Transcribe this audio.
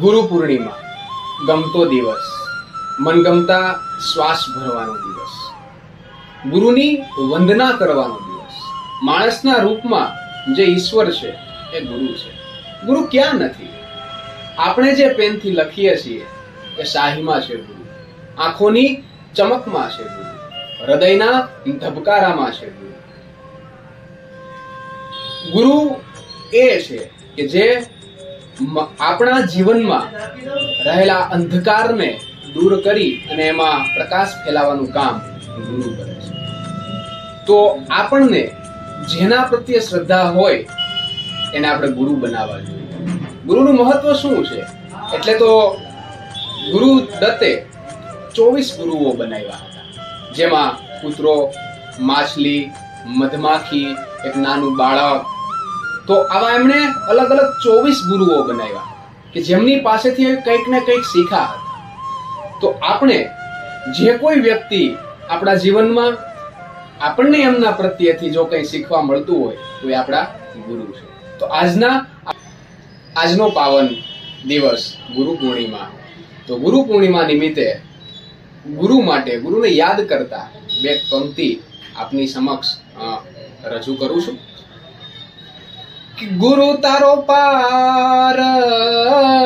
ગુરુ પૂર્ણિમા, ગમતો દિવસ, મનગમતા શ્વાસ ભરવાનો દિવસ, ગુરુની વંદના કરવાનો દિવસ, માણસના રૂપમાં જે ઈશ્વર છે એ ગુરુ છે. ગુરુ ક્યાં નથી? આપણે જે પેનથી લખીએ છીએ એ શાહીમાં છે ગુરુ, આંખોની ચમકમાં છે ગુરુ, હૃદયના ધબકારામાં છે ગુરુ. ગુરુ એ છે કે જે આપણા જીવનમાં રહેલા અંધકારને દૂર કરી અને એમાં પ્રકાશ ફેલાવાનું કામ ગુરુ કરે છે. તો આપણને જેના પ્રત્યે શ્રદ્ધા હોય, એને આપણે ગુરુ બનાવવા જોઈએ. ગુરુનું મહત્વ શું છે? એટલે તો ગુરુ દત્તે ચોવીસ ગુરુઓ બનાવ્યા હતા. જેમાં કૂતરો માછલી, મધમાખી, એક નાનું બાળક તો આવા એમણે અલગ અલગ ચોવીસ ગુરુઓ બનાવ્યા કે જેમની પાસેથી કંઈક ને કંઈક શીખા તો આપણે જે કોઈ વ્યક્તિ આપણા જીવનમાં આપણને એમના પ્રત્યેથી જો કંઈ શીખવા મળતું હોય, તો એ આપણા ગુરુ છે. તો આજના આજનો પાવન દિવસ ગુરુ પૂર્ણિમા. તો ગુરુ પૂર્ણિમા નિમિત્તે ગુરુ માટે, ગુરુને યાદ કરતા બે પંક્તિ આપની સમક્ષ રજૂ કરું છું. ગુરુ તારો પાર.